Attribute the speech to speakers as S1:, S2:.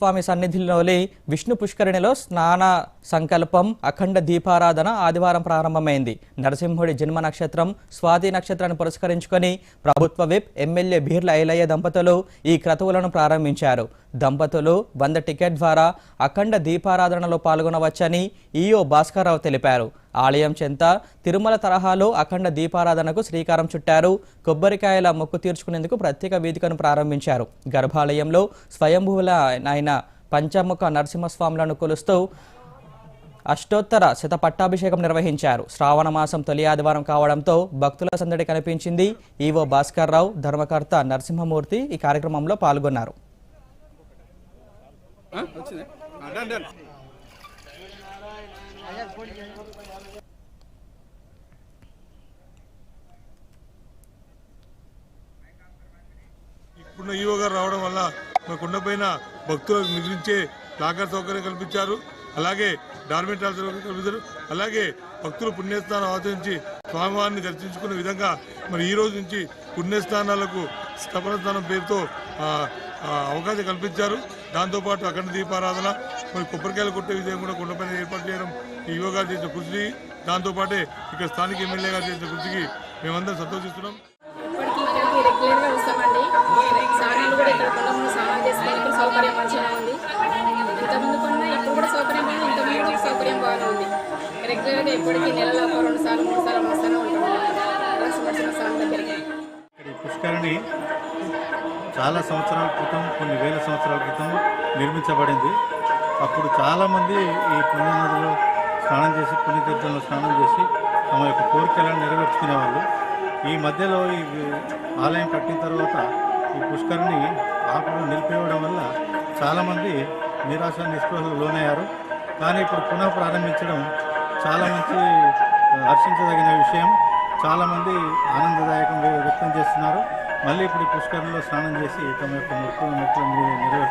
S1: స్వామి సన్నిధిలోని విష్ణు పుష్కరిణిలో స్నాన సంకల్పం అఖండ దీపారాధన ఆదివారం ప్రారంభమైంది. నరసింహుడి జన్మ నక్షత్రం స్వాతి నక్షత్రాన్ని పురస్కరించుకొని ప్రభుత్వ విప్ ఎమ్మెల్యే బీర్ల ఐలయ్య దంపతులు ఈ క్రతువులను ప్రారంభించారు. దంపతులు వంద టికెట్ ద్వారా అఖండ దీపారాధనలో పాల్గొనవచ్చని ఈఓ భాస్కర్రావు తెలిపారు. ఆలయం చెంత తిరుమల తరహాలో అఖండ దీపారాధనకు శ్రీకారం చుట్టారు. కొబ్బరికాయల మొక్కు తీర్చుకునేందుకు ప్రత్యేక వేదికను ప్రారంభించారు. గర్భాలయంలో స్వయంభువుల ఆయన పంచముఖ నరసింహస్వాములను కొలుస్తూ అష్టోత్తర శత పట్టాభిషేకం నిర్వహించారు. శ్రావణ మాసం తొలి ఆదివారం కావడంతో భక్తుల సందడి కనిపించింది. ఈవో భాస్కర్ రావు ధర్మకర్త నరసింహమూర్తి ఈ కార్యక్రమంలో పాల్గొన్నారు.
S2: ఇప్పుడున్న ఈవో గారు రావడం వల్ల మన కొండపైన భక్తులకు నిద్రించే లాకర్ సౌకర్యం కల్పించారు. అలాగే డార్మెంటాల సౌకర్యం కల్పించారు. అలాగే భక్తులు పుణ్యస్థానం ఆచరించి స్వామివారిని దర్శించుకునే విధంగా మరి ఈ రోజు నుంచి పుణ్యస్థానాలకు స్థపన స్థానం పేరుతో అవకాశం కల్పించారు. దాంతోపాటు అఖండ దీపారాధన మరి కొబ్బరికాయలు కొట్టే విధంగా కూడా కొండపైన ఏర్పాటు చేయడం ఈ ఈవో గారు చేసిన కృషి దాంతోపాటే ఇక్కడ స్థానిక ఎమ్మెల్యే గారు చేసిన కృషికి మేమందరం సంతోషిస్తున్నాం.
S3: సౌకర్యం మంచిగా ఉంది. ఇంతకుముందు కొన్నా ఇప్పుడు కూడా సౌకర్యం ఉంది. ఇంతకుముందు కూడా సౌకర్యం బాగానే ఉంది. రెగ్యులర్గా ఇప్పటికీ నెలలో ఒక రెండు సార్లు మూడు సార్లు వస్తూనే ఉంటాం. నరసింహ స్వామి దగ్గరికి
S4: ఇక్కడ ఈ పుష్కరిణి చాలా సంవత్సరాల క్రితం కొన్ని వేల సంవత్సరాల క్రితం నిర్మించబడింది. అప్పుడు చాలామంది ఈ పుణ్యనదిలో స్నానం చేసి పుణ్యతీర్థంలో స్నానం చేసి తమ యొక్క కోరికలను నెరవేర్చుకునేవాళ్ళు. ఈ మధ్యలో ఈ ఆలయం కట్టిన తర్వాత ఈ పుష్కరిని ఆకులు నిలిపివ్వడం వల్ల చాలామంది నిరాశ నిస్పృహలు లోనయ్యారు. కానీ ఇప్పుడు పునః ప్రారంభించడం చాలా మంచి హర్షించదగిన విషయం. చాలామంది ఆనందదాయకంగా వ్యక్తం చేస్తున్నారు. మళ్ళీ ఇప్పుడు ఈ పుష్కరంలో స్నానం చేసి తమ యొక్క మొక్కలు మొక్కలు నెరవేర్చుకుంటున్నారు